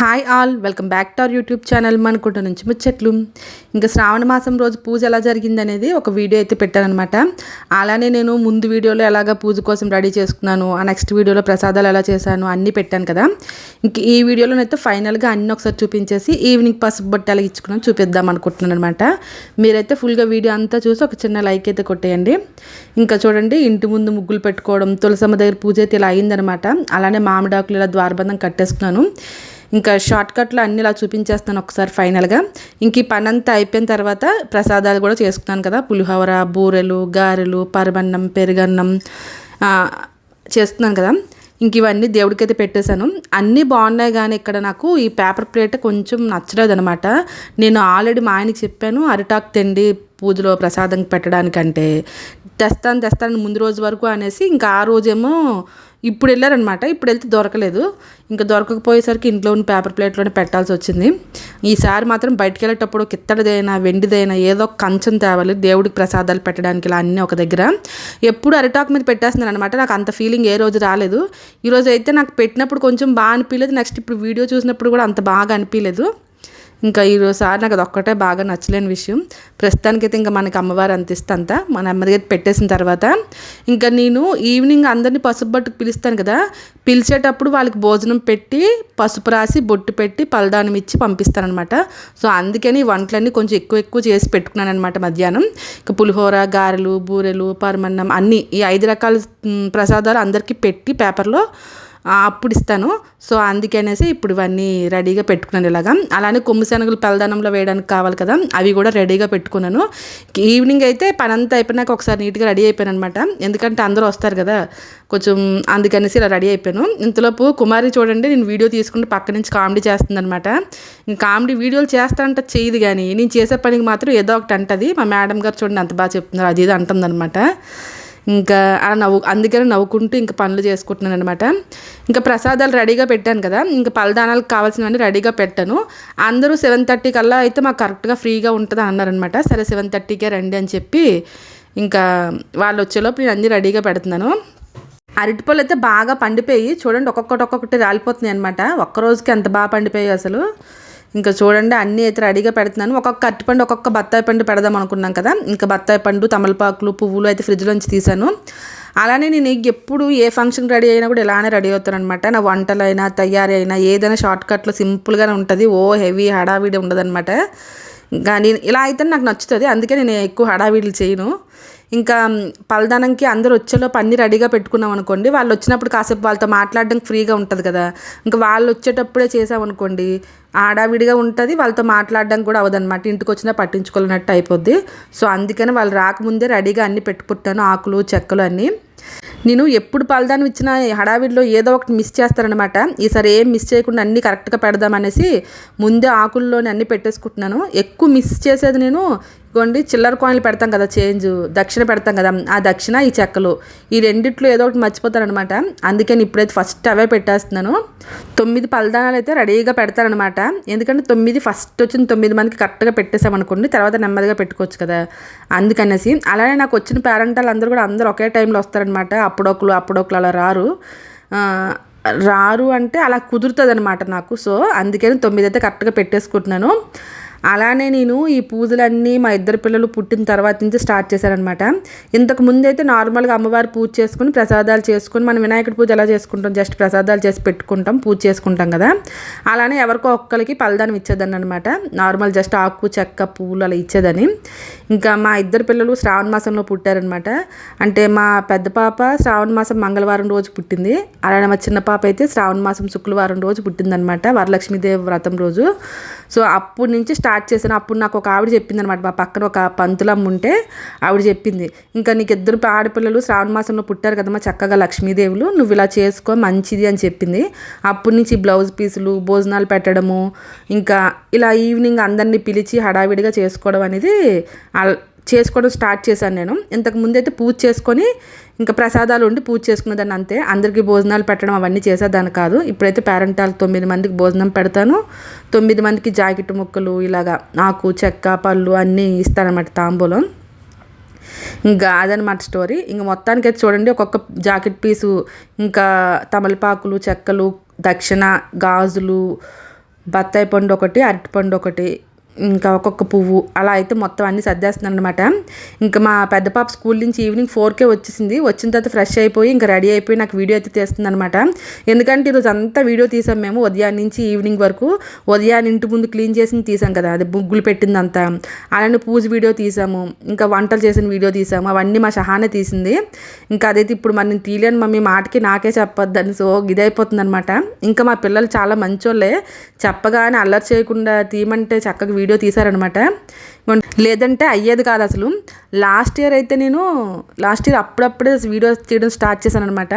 Hi all welcome back to our YouTube channel Manakunta నుంచి ముచ్చట్లు ఇంకా శ్రావణ మాసం రోజు పూజ ఎలా జరిగిందనేది ఒక వీడియో అయితే పెట్టానమాట అలానే నేను ముందు వీడియోలో ఎలాగ పూజ కోసం రెడీ చేసుకున్నాను ఆ నెక్స్ట్ వీడియోలో ప్రసాదాలు ఎలా చేశాను అన్నీ పెట్టాను కదా. ఇంక ఈ వీడియోలోనైతే ఫైనల్గా అన్నీ ఒకసారి చూపించేసి ఈవినింగ్ పసుపు బట్టి ఇచ్చుకున్నాను చూపిద్దాం అనుకుంటున్నాను అనమాట మీరైతే ఫుల్గా వీడియో అంతా చూసి ఒక చిన్న లైక్ అయితే కొట్టేయండి. ఇంకా చూడండి ఇంటి ముందు ముగ్గులు పెట్టుకోవడం తులసమ్మ దగ్గర పూజ అయితే ఇలా అయిందనమాట అలానే మామిడాకులు ఇలా ద్వారబంధం కట్టేసుకున్నాను. ఇంకా షార్ట్కట్లో అన్ని ఇలా చూపించేస్తాను ఒకసారి ఫైనల్గా ఇంక ఈ పని అంతా అయిపోయిన తర్వాత ప్రసాదాలు కూడా చేసుకున్నాను కదా. పులిహోర బూరెలు గారెలు పరమన్నం పెరుగన్నం చేస్తున్నాను కదా. ఇంక ఇవన్నీ దేవుడికైతే పెట్టేశాను. అన్నీ బాగున్నాయి కానీ ఇక్కడ నాకు ఈ పేపర్ ప్లేట్ కొంచెం నచ్చలేదు అనమాట నేను ఆల్రెడీ మా ఆయనకి చెప్పాను అరిటాక్ తిండి పూజలో ప్రసాదం పెట్టడానికంటే తెస్తాను తెస్తాను ముందు రోజు వరకు అనేసి. ఇంకా ఆ రోజేమో ఇప్పుడు వెళ్ళారనమాట ఇప్పుడు వెళ్తే దొరకలేదు. ఇంకా దొరకకపోయేసరికి ఇంట్లో ఉన్న పేపర్ ప్లేట్లోనే పెట్టాల్సి వచ్చింది. ఈసారి మాత్రం బయటకు వెళ్ళేటప్పుడు కిత్తడిదైనా వెండిదైనా ఏదో కంచం తేవాలి దేవుడికి ప్రసాదాలు పెట్టడానికి ఇలా అన్నీ ఒక దగ్గర. ఎప్పుడు అరిటాక్ మీద పెట్టేస్తున్నాను అనమాట నాకు అంత ఫీలింగ్ ఏ రోజు రాలేదు. ఈరోజు అయితే నాకు పెట్టినప్పుడు కొంచెం బాగా అనిపించలేదు నెక్స్ట్ ఇప్పుడు వీడియో చూసినప్పుడు కూడా అంత బాగా అనిపించలేదు ఇంకా ఈరోజుసారి నాకు అది ఒక్కటే బాగా నచ్చలేని విషయం. ప్రస్తుతానికైతే ఇంకా మనకి అమ్మవారు అంతిస్తే అంతా మన అమ్మగారి పెట్టేసిన తర్వాత. ఇంకా నేను ఈవినింగ్ అందరినీ పసుపు బట్టుకు పిలుస్తాను కదా. పిలిచేటప్పుడు వాళ్ళకి భోజనం పెట్టి పసుపు రాసి బొట్టు పెట్టి పలదానం ఇచ్చి పంపిస్తానమాట సో అందుకని వంటలన్నీ కొంచెం ఎక్కువ ఎక్కువ చేసి పెట్టుకున్నాను అనమాట మధ్యాహ్నం. ఇంకా పులిహోర గారెలు బూరెలు పరమన్నం అన్నీ ఈ ఐదు రకాల ప్రసాదాలు అందరికీ పెట్టి పేపర్లో అప్పుడు ఇస్తాను. సో అందుకనేసి ఇప్పుడు ఇవన్నీ రెడీగా పెట్టుకున్నాను ఇలాగా. అలానే కొమ్ము శనగలు పెల్దానంలో వేయడానికి కావాలి కదా అవి కూడా రెడీగా పెట్టుకున్నాను. ఈవినింగ్ అయితే పని అంతా అయిపోయినాక ఒకసారి నీట్గా రెడీ అయిపోయాను అనమాట ఎందుకంటే అందరూ వస్తారు కదా కొంచెం అందుకనేసి ఇలా రెడీ అయిపోయాను. ఇంతలోపు కుమారి చూడండి నేను వీడియో తీసుకుంటే పక్క నుంచి కామెడీ చేస్తుంది అనమాట కామెడీ వీడియోలు చేస్తానంట చేయదు కానీ నేను చేసే పనికి మాత్రం ఏదో ఒకటి అంటది. మా మేడం గారు చూడండి అంత బాగా చెప్తున్నారు అది ఇది అంటుందన్నమాట. ఇంకా అలా నవ్వు అందుకని నవ్వుకుంటూ ఇంకా పనులు చేసుకుంటున్నాను అనమాట ఇంకా ప్రసాదాలు రెడీగా పెట్టాను కదా ఇంకా పలదానాలకు కావాల్సినవన్నీ రెడీగా పెట్టాను. అందరూ సెవెన్ థర్టీ కల్లా అయితే మాకు కరెక్ట్గా ఫ్రీగా ఉంటుంది అన్నారనమాట సరే సెవెన్ థర్టీకే రండి అని చెప్పి ఇంకా వాళ్ళు వచ్చేలోపు నేను అన్నీ రెడీగా పెడుతున్నాను. అరటిపళ్ళు అయితే బాగా పండిపోయి చూడండి ఒక్కొక్కటి ఒక్కొక్కటి రాలిపోతున్నాయి అనమాట ఒక్కరోజుకి ఎంత బాగా పండిపోయాయి అసలు. ఇంకా చూడండి అన్నీ అయితే రెడీగా పెడుతున్నాను. ఒక్కొక్క అరటిపండు ఒక్కొక్క బత్తాయి పండు పెడదాం అనుకున్నాం కదా. ఇంకా బత్తాయి పండు తమలపాకులు పువ్వులు అయితే ఫ్రిడ్జ్లోంచి తీసాను అలానే నేను ఎప్పుడు ఏ ఫంక్షన్ రెడీ అయినా కూడా ఇలానే రెడీ అవుతాను అనమాట నా వంటలైనా తయారీ అయినా ఏదైనా షార్ట్ కట్లో సింపుల్గానే ఉంటుంది. ఓ హెవీ హడావిడి ఉండదన్నమాట. కానీ ఇలా అయితే నాకు నచ్చుతుంది. అందుకే నేను ఎక్కువ హడావిడిలు చేయను. ఇంకా పలదనంకి అందరు వచ్చేలోపు అన్ని రెడీగా పెట్టుకున్నాం అనుకోండి. వాళ్ళు వచ్చినప్పుడు కాసేపు వాళ్ళతో మాట్లాడడం ఫ్రీగా ఉంటుంది కదా. ఇంకా వాళ్ళు వచ్చేటప్పుడే చేసామనుకోండి ఆడావిడిగా ఉంటుంది వాళ్ళతో మాట్లాడడం కూడా అవదనమాట ఇంటికి వచ్చినా పట్టించుకోలేనట్టు అయిపోద్ది. సో అందుకని వాళ్ళు రాకముందే రెడీగా అన్ని పెట్టుకుంటాను ఆకులు చెక్కలు అన్నీ. నేను ఎప్పుడు పలదానం ఇచ్చిన హడావిడిలో ఏదో ఒకటి మిస్ చేస్తారనమాట ఈసారి ఏం మిస్ చేయకుండా అన్నీ కరెక్ట్గా పెడదామనేసి ముందే ఆకుల్లోనే అన్నీ పెట్టేసుకుంటున్నాను. ఎక్కువ మిస్ చేసేది నేను ఇగోండి చిల్లర కాయిన్లు పెడతాం కదా చేంజ్ దక్షిణ పెడతాం కదా ఆ దక్షిణ ఈ చెక్కలు ఈ రెండిట్లో ఏదో ఒకటి మర్చిపోతారనమాట. అందుకని ఇప్పుడైతే ఫస్ట్ అవే పెట్టేస్తున్నాను. తొమ్మిది పలదానాలు అయితే రెడీగా పెడతారనమాట. ఎందుకంటే తొమ్మిది ఫస్ట్ వచ్చిన తొమ్మిది మందికి కరెక్ట్గా పెట్టేసామనుకోండి తర్వాత నెమ్మదిగా పెట్టుకోవచ్చు కదా. అందుకనేసి అలానే నాకు వచ్చిన పేరెంటాలు అందరూ కూడా అందరూ ఒకే టైంలో వస్తారనమాట. అప్పుడొకలు అప్పుడొకలు అలా రారు. రారు అంటే అలా కుదురుతుంది అనమాట నాకు. సో అందుకని తొమ్మిది అయితే కరెక్ట్గా పెట్టేసుకుంటున్నాను. అలానే నేను ఈ పూజలన్నీ మా ఇద్దరు పిల్లలు పుట్టిన తర్వాత నుంచి స్టార్ట్ చేశానమాట ఇంతకు ముందైతే నార్మల్గా అమ్మవారి పూజ చేసుకుని ప్రసాదాలు చేసుకుని మనం వినాయకుడి పూజ ఎలా చేసుకుంటాం? జస్ట్ ప్రసాదాలు చేసి పెట్టుకుంటాం పూజ చేసుకుంటాం కదా. అలానే ఎవరికో ఒక్కరికి పలదానం ఇచ్చేదాన్ని అనమాట నార్మల్ జస్ట్ ఆకు చెక్క పూలు అలా ఇచ్చేదని. ఇంకా మా ఇద్దరు పిల్లలు శ్రావణ మాసంలో పుట్టారనమాట అంటే మా పెద్ద పాప శ్రావణ మాసం మంగళవారం రోజు పుట్టింది. అలానే మా చిన్న పాప అయితే శ్రావణ మాసం శుక్రవారం రోజు పుట్టిందనమాట వరలక్ష్మీదేవి వ్రతం రోజు. సో అప్పటి నుంచి స్టార్ట్ చేశాను. అప్పుడు నాకు ఒక ఆవిడ చెప్పింది అనమాట మా పక్కన ఒక పంతులమ్మ ఉంటే ఆవిడ చెప్పింది. ఇంకా నీకు ఇద్దరు ఆడపిల్లలు శ్రావణ మాసంలో పుట్టారు కదమ్మా చక్కగా లక్ష్మీదేవులు నువ్వు ఇలా చేసుకో మంచిది అని చెప్పింది. అప్పటి నుంచి బ్లౌజ్ పీసులు భోజనాలు పెట్టడము ఇంకా ఇలా ఈవినింగ్ అందరినీ పిలిచి హడావిడిగా చేసుకోవడం అనేది చేసుకోవడం స్టార్ట్ చేశాను నేను. ఇంతకు ముందైతే పూజ చేసుకొని ఇంకా ప్రసాదాలు ఉండి పూజ చేసుకునేదాన్ని అంతే. అందరికీ భోజనాలు పెట్టడం అవన్నీ చేసేదాన్ని కాదు. ఇప్పుడైతే పేరెంటాలు తొమ్మిది మందికి భోజనం పెడతాను. తొమ్మిది మందికి జాకెట్ ముక్కలు ఇలాగా ఆకు చెక్క పళ్ళు అన్నీ ఇస్తానమాట తాంబూలం. ఇంకా అదనమాట స్టోరీ. ఇంకా మొత్తానికి అయితే చూడండి ఒక్కొక్క జాకెట్ పీసు ఇంకా తమలపాకులు చెక్కలు దక్షిణ గాజులు బత్తాయి పండు ఒకటి అరటిపండు ఒకటి ఇంకా ఒక్కొక్క పువ్వు అలా అయితే మొత్తం అన్ని సర్దేస్తున్నాను అనమాట ఇంకా మా పెద్ద పాప స్కూల్ నుంచి ఈవినింగ్ ఫోర్కే వచ్చేసింది. వచ్చిన తర్వాత ఫ్రెష్ అయిపోయి ఇంకా రెడీ అయిపోయి నాకు వీడియో అయితే తీస్తుంది అనమాట ఎందుకంటే ఈరోజు అంతా వీడియో తీసాం మేము ఉదయం నుంచి ఈవినింగ్ వరకు. ఉదయాన్ని ఇంటి ముందు క్లీన్ చేసి తీసాం కదా అది బుగ్గులు పెట్టిందంతా. అలానే పూజ వీడియో తీసాము. ఇంకా వంటలు చేసిన వీడియో తీసాము. అవన్నీ మా షహానే తీసింది. ఇంకా అదైతే ఇప్పుడు మరి నేను తీయలేను మమ్మీ మాటకి నాకే చెప్పొద్దని. సో ఇదైపోతుంది అనమాట ఇంకా మా పిల్లలు చాలా మంచోళ్ళే. చెప్పగానే అల్లరి చేయకుండా తీయమంటే చక్కగా వీడియో తీశారనమాట. లేదంటే అయ్యేది కాదు అసలు. లాస్ట్ ఇయర్ అయితే నేను లాస్ట్ ఇయర్ అప్పుడప్పుడే వీడియో తీయడం స్టార్ట్ చేశాను అనమాట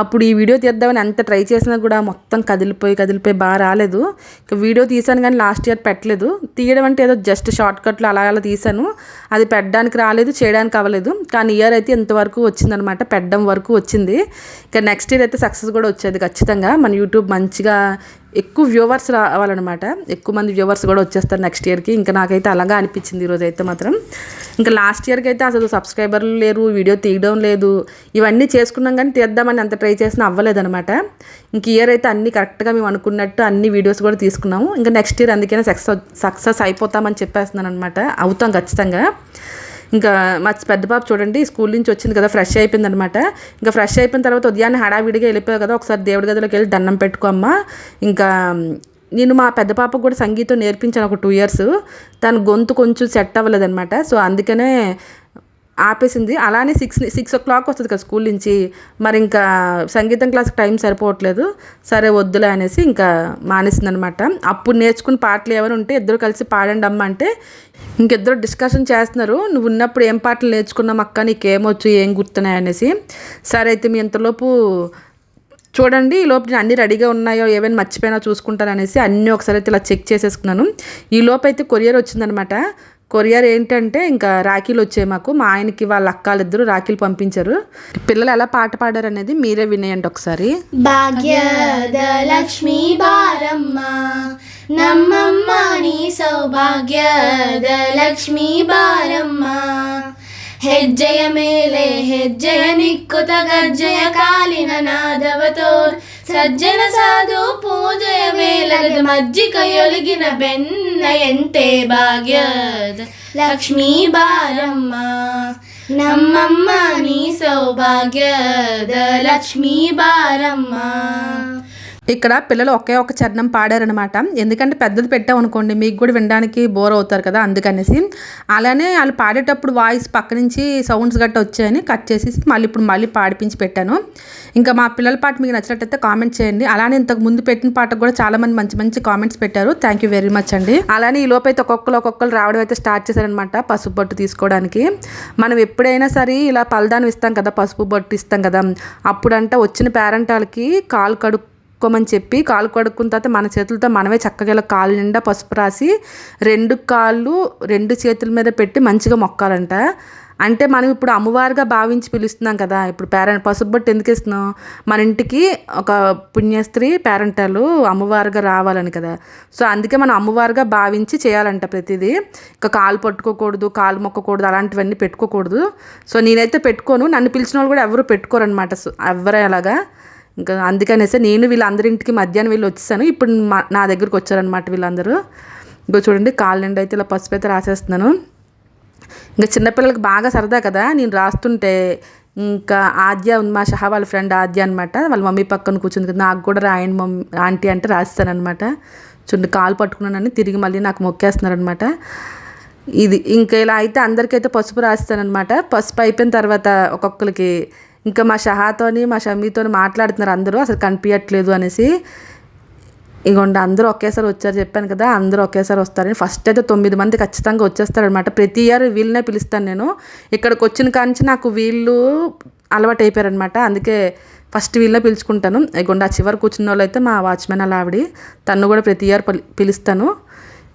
అప్పుడు ఈ వీడియో తీద్దామని ఎంత ట్రై చేసినా కూడా మొత్తం కదిలిపోయి కదిలిపోయి బాగా రాలేదు. ఇంకా వీడియో తీసాను కానీ లాస్ట్ ఇయర్ పెట్టలేదు. తీయడం అంటే ఏదో జస్ట్ షార్ట్ కట్లు అలా అలా తీశాను. అది పెట్టడానికి రాలేదు చేయడానికి అవ్వలేదు. కానీ ఇయర్ అయితే ఇంతవరకు వచ్చిందనమాట పెట్టడం వరకు వచ్చింది. ఇక నెక్స్ట్ ఇయర్ అయితే సక్సెస్ కూడా వచ్చేది ఖచ్చితంగా. మన యూట్యూబ్ మంచిగా ఎక్కువ వ్యూవర్స్ రావాలన్నమాట. ఎక్కువ మంది వ్యూవర్స్ కూడా వచ్చేస్తారు నెక్స్ట్ ఇయర్కి. ఇంకా నాకైతే అలాగా అనిపించింది ఈరోజు అయితే మాత్రం. ఇంకా లాస్ట్ ఇయర్కి అయితే అసలు సబ్స్క్రైబర్లు లేరు వీడియో తీయడం లేదు. ఇవన్నీ చేసుకున్నాం కానీ తీద్దామని అంత ట్రై చేసినా అవ్వలేదనమాట ఇంక ఇయర్ అయితే అన్ని కరెక్ట్గా మేము అనుకున్నట్టు అన్ని వీడియోస్ కూడా తీసుకున్నాము. ఇంకా నెక్స్ట్ ఇయర్ అందుకనే సక్సెస్ సక్సెస్ అయిపోతామని చెప్పేస్తున్నాను అనమాట అవుతాం ఖచ్చితంగా. ఇంకా మా పెద్ద పాప చూడండి స్కూల్ నుంచి వచ్చింది కదా ఫ్రెష్ అయిపోయింది అనమాట ఇంకా ఫ్రెష్ అయిపోయిన తర్వాత ఉదయాన్నే హడావిడిగా వెళ్ళిపోయావు కదా ఒకసారి దేవుడి గదిలోకి వెళ్ళి దండం పెట్టుకో అమ్మ. ఇంకా నేను మా పెద్ద పాపకు కూడా సంగీతం నేర్పించాను ఒక టూ ఇయర్స్. తన గొంతు కొంచెం సెట్ అవ్వలేదన్నమాట. సో అందుకనే ఆపేసింది. అలానే సిక్స్ సిక్స్ ఓ క్లాక్ వస్తుంది కదా స్కూల్ నుంచి. మరి ఇంకా సంగీతం క్లాస్కి టైం సరిపోవట్లేదు. సరే వద్దులే అనేసి ఇంకా మానేసింది అనమాట అప్పుడు నేర్చుకుని పాటలు ఏమైనా ఉంటే ఇద్దరు కలిసి పాడండి అమ్మ అంటే ఇంకిద్దరు డిస్కషన్ చేస్తున్నారు. నువ్వు ఉన్నప్పుడు ఏం పాటలు నేర్చుకున్నాం అక్క? నీకేమొచ్చు ఏం గుర్తున్నాయి? అనేసి. సరే అయితే మీ ఇంతలోపు చూడండి ఈ లోపు నేను రెడీగా ఉన్నాయో ఏమైనా మర్చిపోయినా చూసుకుంటాననేసి అన్నీ ఒకసారి అయితే ఇలా చెక్ చేసేసుకున్నాను. ఈ లోపు అయితే కొరియర్ వచ్చిందనమాట. కొరియర్ ఏంటంటే ఇంకా రాఖీలు వచ్చాయి మాకు. మా ఆయనకి వాళ్ళ అక్కాలిద్దరూ రాఖీలు పంపించారు. పిల్లలు ఎలా పాట పాడారు అనేది మీరే వినేయండి ఒకసారి. నమ్మమ్మ నీ సౌభాగ్యదలక్ష్మి బారమ్మ. ಹೆಜ್ಜೆಯ ಮೇಲೆ ಹೆಜ್ಜೆಯ ನಿಕ್ಕುತ ಗಜ್ಜೆಯ ಕಾಲಿನ ನಾದವತೋರ್ ಸಜ್ಜನ ಸಾಧು ಪೂಜೆಯ ಮೇಲಗದ ಮಜ್ಜಿಗೆಯೊಳಗಿನ ಬೆನ್ನಯಂತೆ ಭಾಗ್ಯದ ಲಕ್ಷ್ಮೀ ಬಾರಮ್ಮ ನಮ್ಮಮ್ಮ ನೀ ಸೌಭಾಗ್ಯದ ಲಕ್ಷ್ಮೀ ಬಾರಮ್ಮ ఇక్కడ పిల్లలు ఒకే ఒక చరణం పాడారనమాట ఎందుకంటే పెద్దది పెట్టాం అనుకోండి మీకు కూడా వినడానికి బోర్ అవుతారు కదా అందుకనేసి. అలానే వాళ్ళు పాడేటప్పుడు వాయిస్ పక్క నుంచి సౌండ్స్ గట్ట వచ్చాయని కట్ చేసేసి మళ్ళీ ఇప్పుడు మళ్ళీ పాడిపించి పెట్టాను. ఇంకా మా పిల్లల పాట మీకు నచ్చినట్టయితే కామెంట్ చేయండి. అలానే ఇంతకు ముందు పెట్టిన పాటకు కూడా చాలా మంది మంచి మంచి కామెంట్స్ పెట్టారు. థ్యాంక్ యూ వెరీ మచ్ అండి. అలానే ఈ లోపైతే అయితే ఒక్కొక్కరు ఒక్కొక్కరు రావడం అయితే స్టార్ట్ చేశారనమాట పసుపు బొట్టు తీసుకోవడానికి. మనం ఎప్పుడైనా సరే ఇలా పలదానం ఇస్తాం కదా పసుపు బొట్టు ఇస్తాం కదా. అప్పుడంటే వచ్చిన పేరెంట్ వాళ్ళకి కాలు కడుక్కు కడుక్కోమని చెప్పి కాలు కడుక్కున్న తర్వాత మన చేతులతో మనమే చక్కగా ఇలా కాలు నిండా పసుపు రాసి రెండు కాళ్ళు రెండు చేతుల మీద పెట్టి మంచిగా మొక్కాలంట. అంటే మనం ఇప్పుడు అమ్మవారిగా భావించి పిలుస్తున్నాం కదా ఇప్పుడు పేరెంట్ పసుపు బట్టి ఎందుకు ఇస్తున్నాం మన ఇంటికి ఒక పుణ్యస్త్రీ పేరెంటాలు అమ్మవారుగా రావాలని కదా. సో అందుకే మనం అమ్మవారుగా భావించి చేయాలంట ప్రతిదీ. ఇంకా కాలు పట్టుకోకూడదు కాలు మొక్కకూడదు అలాంటివన్నీ పెట్టుకోకూడదు. సో నేనైతే పెట్టుకోను. నన్ను పిలిచిన వాళ్ళు కూడా ఎవరు పెట్టుకోరనమాట ఎవరే అలాగా? ఇంకా అందుకనేసి నేను వీళ్ళందరింటికి మధ్యాహ్నం వీళ్ళు వచ్చేసాను. ఇప్పుడు మా- నా దగ్గరికి వచ్చారనమాట వీళ్ళందరూ. ఇంకో చూడండి కాళ్ళ నిండా అయితే ఇలా పసుపు అయితే రాసేస్తున్నాను. ఇంకా చిన్నపిల్లలకి బాగా సరదా కదా నేను రాస్తుంటే ఇంకా ఆద్య ఉంది మా షహా వాళ్ళ ఫ్రెండ్ ఆద్య అనమాట వాళ్ళ మమ్మీ పక్కన కూర్చుంది కదా నాకు కూడా రాయండి మమ్మీ ఆంటీ అంటే రాస్తానమాట చూడండి కాలు పట్టుకున్నానని తిరిగి మళ్ళీ నాకు మొక్కేస్తున్నారనమాట ఇది ఇంకా ఇలా అయితే అందరికైతే పసుపు రాస్తానమాట పసుపు అయిపోయిన తర్వాత ఒక్కొక్కరికి ఇంకా మా షహాతోని మా షమీతోని మాట్లాడుతున్నారు అందరూ. అసలు కనిపించట్లేదు అనేసి ఇగోండి అందరూ ఒకేసారి వచ్చారు చెప్పాను కదా అందరూ ఒకేసారి వస్తారని. ఫస్ట్ అయితే తొమ్మిది మంది ఖచ్చితంగా వచ్చేస్తారనమాట ప్రతి ఇయర్ వీళ్ళనే పిలుస్తాను నేను. ఇక్కడికి వచ్చిన కాంచి నాకు వీళ్ళు అలవాటు అయిపోయారనమాట అందుకే ఫస్ట్ వీళ్ళే పిలుచుకుంటాను. ఇగోండి ఆ చివరి కూర్చున్న వాళ్ళు అయితే మా వాచ్మెన్ అలా ఆవిడ. తను కూడా ప్రతి ఇయర్ పిలి- పిలుస్తాను.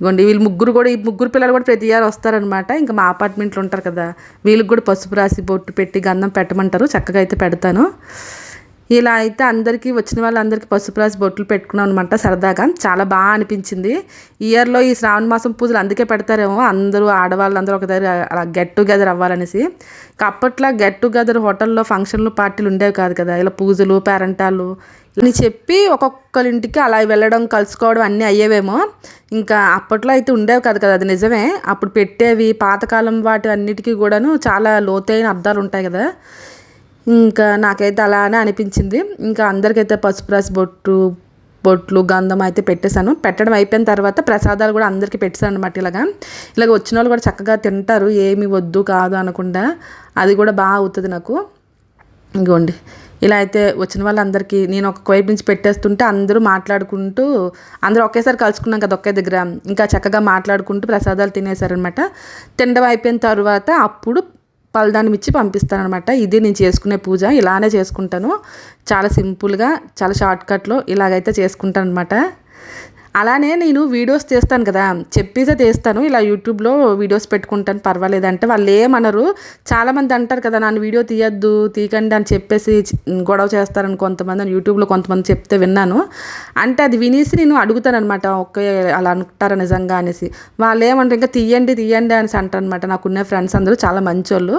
ఇగోండి వీళ్ళు ముగ్గురు కూడా ఈ ముగ్గురు పిల్లలు కూడా ప్రతి ఇయర్ వస్తారనమాట ఇంకా మా అపార్ట్మెంట్లో ఉంటారు కదా వీళ్ళకి కూడా పసుపు రాసి బొట్టు పెట్టి గంధం పెట్టమంటారు చక్కగా అయితే పెడతాను. ఇలా అయితే అందరికీ వచ్చిన వాళ్ళందరికీ పసుపు రాసి బొట్లు పెట్టుకున్నాం అనమాట సరదాగా. చాలా బాగా అనిపించింది. ఇయర్లో ఈ శ్రావణ మాసం పూజలు అందుకే పెడతారేమో అందరూ ఆడవాళ్ళు అందరూ ఒక దగ్గర అలా గెట్ టుగెదర్ అవ్వాలనేసి. అప్పట్లో గెట్ టుగెదర్ హోటల్లో ఫంక్షన్లు పార్టీలు ఉండేవి కాదు కదా. ఇలా పూజలు పేరంటాలు అని చెప్పి ఒక్కొక్కరి ఇంటికి అలా వెళ్ళడం కలుసుకోవడం అన్నీ అయ్యేవేమో. ఇంకా అప్పట్లో అయితే ఉండేవి కాదు కదా అది నిజమే. అప్పుడు పెట్టేవి పాతకాలం వాటి అన్నిటికీ కూడాను చాలా లోతైన అర్థాలు ఉంటాయి కదా. ఇంకా నాకైతే అలానే అనిపించింది. ఇంకా అందరికైతే పసుపు రాసి బొట్టు బొట్లు గంధం అయితే పెట్టేశాను. పెట్టడం అయిపోయిన తర్వాత ప్రసాదాలు కూడా అందరికీ పెట్టేశాను అనమాట ఇలాగా. ఇలాగ వచ్చిన వాళ్ళు కూడా చక్కగా తింటారు. ఏమి వద్దు కాదు అనకుండా. అది కూడా బాగా అవుతుంది నాకు. ఇంకోండి ఇలా అయితే వచ్చిన వాళ్ళందరికీ నేను ఒక వైపు నుంచి పెట్టేస్తుంటే అందరూ మాట్లాడుకుంటూ అందరూ ఒకేసారి కలుసుకున్నాం కదా ఒకే దగ్గర. ఇంకా చక్కగా మాట్లాడుకుంటూ ప్రసాదాలు తినేశారనమాట తినడం అయిపోయిన తర్వాత అప్పుడు పలదానం ఇచ్చి పంపిస్తానమాట ఇది నేను చేసుకునే పూజ ఇలానే చేసుకుంటాను. చాలా సింపుల్గా చాలా షార్ట్కట్లో ఇలాగైతే చేసుకుంటాను అనమాట అలానే నేను వీడియోస్ తీస్తాను కదా. చెప్పేసే తీస్తాను. ఇలా యూట్యూబ్లో వీడియోస్ పెట్టుకుంటాను. పర్వాలేదు అంటే వాళ్ళు ఏమనరు. చాలామంది అంటారు కదా నన్ను వీడియో తీయద్దు తీయకండి అని చెప్పేసి గొడవ చేస్తారని కొంతమంది అని యూట్యూబ్లో కొంతమంది చెప్తే విన్నాను. అంటే అది వినేసి నేను అడుగుతాను అనమాట ఒకే అలా అనుకుంటారా నిజంగా? అనేసి. వాళ్ళు ఏమంటారు ఇంకా తీయండి తీయండి అనేసి అంటారు అనమాట నాకున్న ఫ్రెండ్స్ అందరూ చాలా మంచోళ్ళు.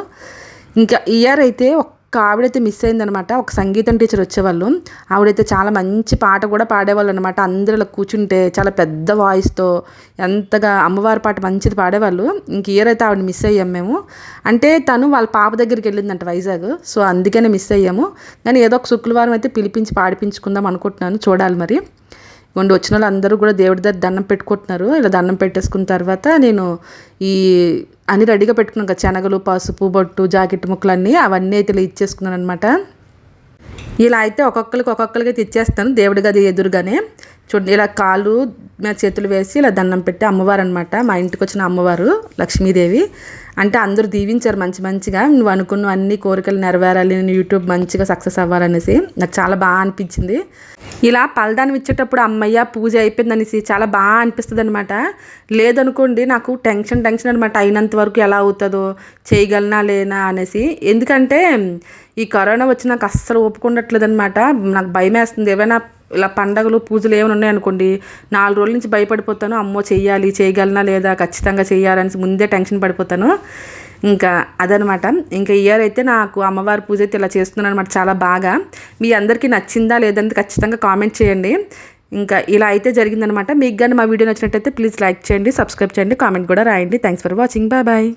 ఇంకా ఇయర్ అయితే ఒక్క ఆవిడైతే మిస్ అయిందనమాట. ఒక సంగీతం టీచర్ వచ్చేవాళ్ళు. ఆవిడైతే చాలా మంచి పాట కూడా పాడేవాళ్ళు అనమాట అందరిలో ఇలా కూర్చుంటే చాలా పెద్ద వాయిస్తో ఎంతగా అమ్మవారి పాట మంచిది పాడేవాళ్ళు. ఇంక ఇయర్ అయితే ఆవిడ మిస్ అయ్యాం మేము. అంటే తను వాళ్ళ పాప దగ్గరికి వెళ్ళిందంట వైజాగ్. సో అందుకనే మిస్ అయ్యాము. కానీ ఏదో ఒక శుక్రవారం అయితే పిలిపించి పాడిపించుకుందాం అనుకుంటున్నాను. చూడాలి మరి. ఇవ్వండి వచ్చిన వాళ్ళు అందరూ కూడా దేవుడి దగ్గర దండం పెట్టుకుంటున్నారు. ఇలా దండం పెట్టేసుకున్న తర్వాత నేను ఈ అన్ని రెడీగా పెట్టుకున్నాం కదా. శనగలు పసుపు బొట్టు జాకెట్ ముక్కలు అన్నీ అవన్నీ అయితే ఇలా ఇచ్చేసుకున్నాను అనమాట ఇలా అయితే ఒక్కొక్కరికి ఒక్కొక్కరికి అయితే ఇచ్చేస్తాను. దేవుడి గది ఎదురుగానే. చూడండి ఇలా కాళ్ళు మీద చేతులు వేసి ఇలా దండం పెట్టి అమ్మవారు అనమాట మా ఇంటికి వచ్చిన అమ్మవారు లక్ష్మీదేవి. అంటే అందరూ దీవించారు మంచి మంచిగా. నువ్వు అనుకున్న అన్ని కోరికలు నెరవేరాలి. నేను యూట్యూబ్ మంచిగా సక్సెస్ అవ్వాలనేసి. నాకు చాలా బాగా అనిపించింది. ఇలా పలదానం ఇచ్చేటప్పుడు అమ్మయ్య పూజ అయిపోయింది అనేసి చాలా బాగా అనిపిస్తుంది అనమాట లేదనుకోండి నాకు టెన్షన్ టెన్షన్ అనమాట అయినంత వరకు ఎలా అవుతుందో చేయగలనా లేనా అనేసి. ఎందుకంటే ఈ కరోనా వచ్చి నాకు అస్సలు ఒప్పుకుండట్లేదు అనమాట నాకు భయం వేస్తుంది ఏమైనా ఇలా పండగలు పూజలు ఏమైనా ఉన్నాయనుకోండి నాలుగు రోజుల నుంచి భయపడిపోతాను అమ్మో చెయ్యాలి చేయగలనా లేదా ఖచ్చితంగా చేయాలని ముందే టెన్షన్ పడిపోతాను. ఇంకా అదనమాట. ఇంకా ఇయర్ అయితే నాకు అమ్మవారి పూజ అయితే ఇలా చేస్తున్నాను అనమాట చాలా బాగా. మీ అందరికీ నచ్చిందా లేదంటే ఖచ్చితంగా కామెంట్ చేయండి. ఇంకా ఇలా అయితే జరిగిందనమాట మీకు కానీ మా వీడియో నచ్చినట్టయితే ప్లీజ్ లైక్ చేయండి సబ్స్క్రైబ్ చేయండి కామెంట్ కూడా రాయండి. Thanks for watching. Bye bye.